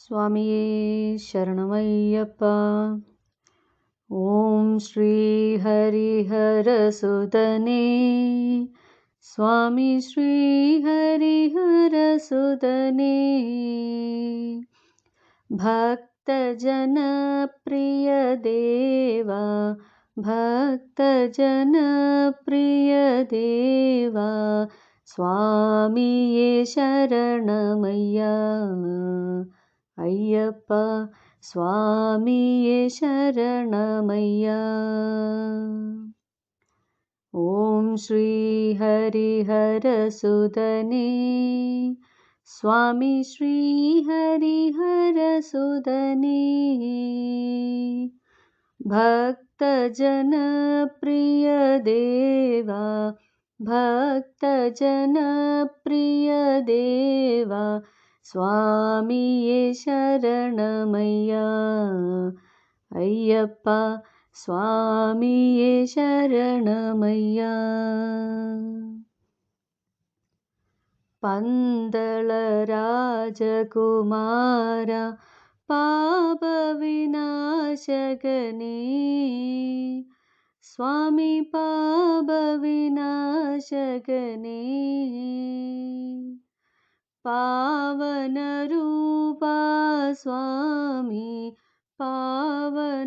स्वामीये शरणमय्यप्पा। ॐ श्रीहरिहरसुदने स्वामी श्रीहरिहरसुदने भक्तजनप्रियदेवा भक्तजनप्रियदेवा स्वामी ये शरणमय्या। अय्यप्पा स्वामी शरणमय्यां। ॐ श्रीहरिहरसुदने स्वामी श्रीहरिहरसुदने भक्तजनप्रियदेवा भक्तजनप्रियदेवा സ്വാമിയേ ശരണമയ്യ. അയ്യപ്പ സ്വാമിയേ ശരണമയ്യ. പന്തളരാജകുമാര പാപവിനാശകനേ. സ്വാമി പാപവിനാശകനേ. പാവനരൂപാ पावनरूपा स्वामी पावनरूपा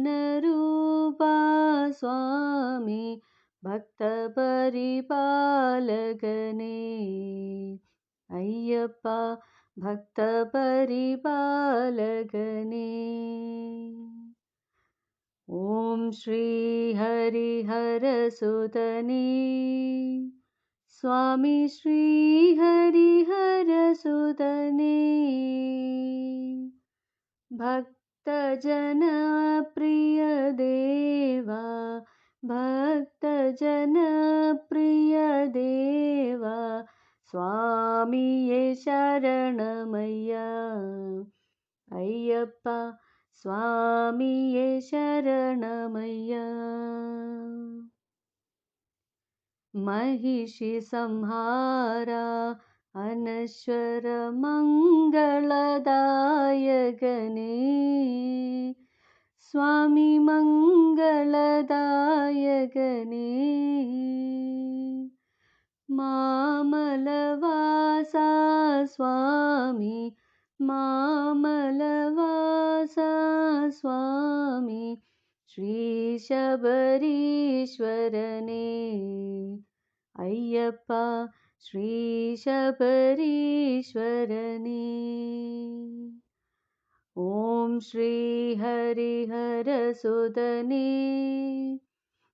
स्वामी भक्तपरिपालकने। अय्यप्पा भक्तपरिपालगने ॐ श्रीहरिहरसुतने। स्वामी श्रीहरिहरसुदने भक्तजनप्रियदेवा भक्तजनप्रियदेवा स्वामी ये शरणमय्या अय्यप्पा स्वामी ये शरणमय्या संहार अनश्वर मङ्गलदायकने। स्वामी मङ्गलदायकने। मामलवासा स्वामी मामलवासा स्वामी श्रीशबरीश्वरने अय्यप्प श्रीशबरीश्वरने। ॐ श्रीहरिहरसुदने।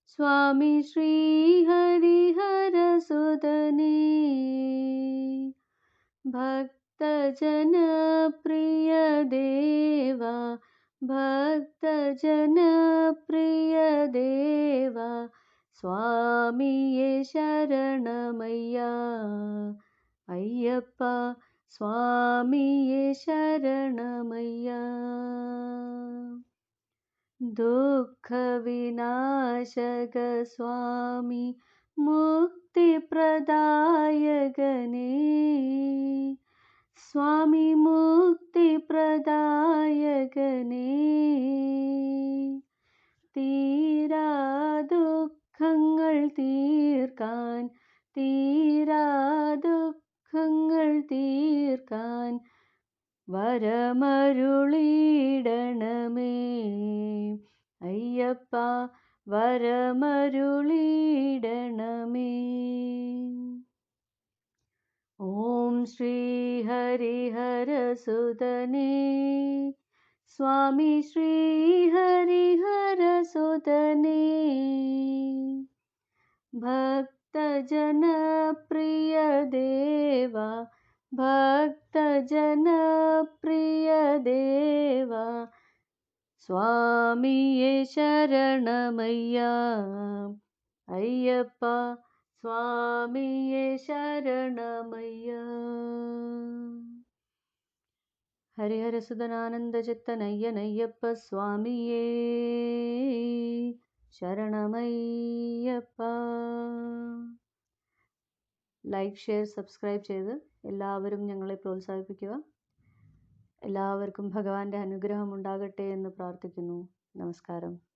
स्वामी श्रीहरिहरसुदने। भक्तजनप्रियदेव भक्तजनप्रियदेव स्वामी ये शरणमय्या। अय्यप्पा स्वामीये शरणमय्या। दुःखविनाशकस्वामी मुक्तिप्रदायगने स्वामी मुक्तिप्रदायगने തീരാ ദുഃഖങ്ങൾ തീർക്കാൻ വരമരുളിയിടണമേ അയ്യപ്പ വരമരുളിയിടണമേ ॐ श्रीहरिहरसुदने स्वामी श्रीहरिहरसुदने ഭക്തജനപ്രിയദേവ ഭക്തജനപ്രിയദേവ സ്വാമിയെ ശരണമയ്യ. അയ്യപ്പ സ്വാമിയെ ശരണമയ്യ. ഹരിഹരസുതനാനന്ദചിത്തനയ്യനയ്യപ്പ സ്വാമിയേ. ശരണമയ്യപ്പ. ലൈക്ക് ഷെയർ സബ്സ്ക്രൈബ് ചെയ്ത് എല്ലാവരും ഞങ്ങളെ പ്രോത്സാഹിപ്പിക്കുക. എല്ലാവർക്കും ഭഗവാന്റെ അനുഗ്രഹം ഉണ്ടാകട്ടെ എന്ന് പ്രാർത്ഥിക്കുന്നു. നമസ്കാരം.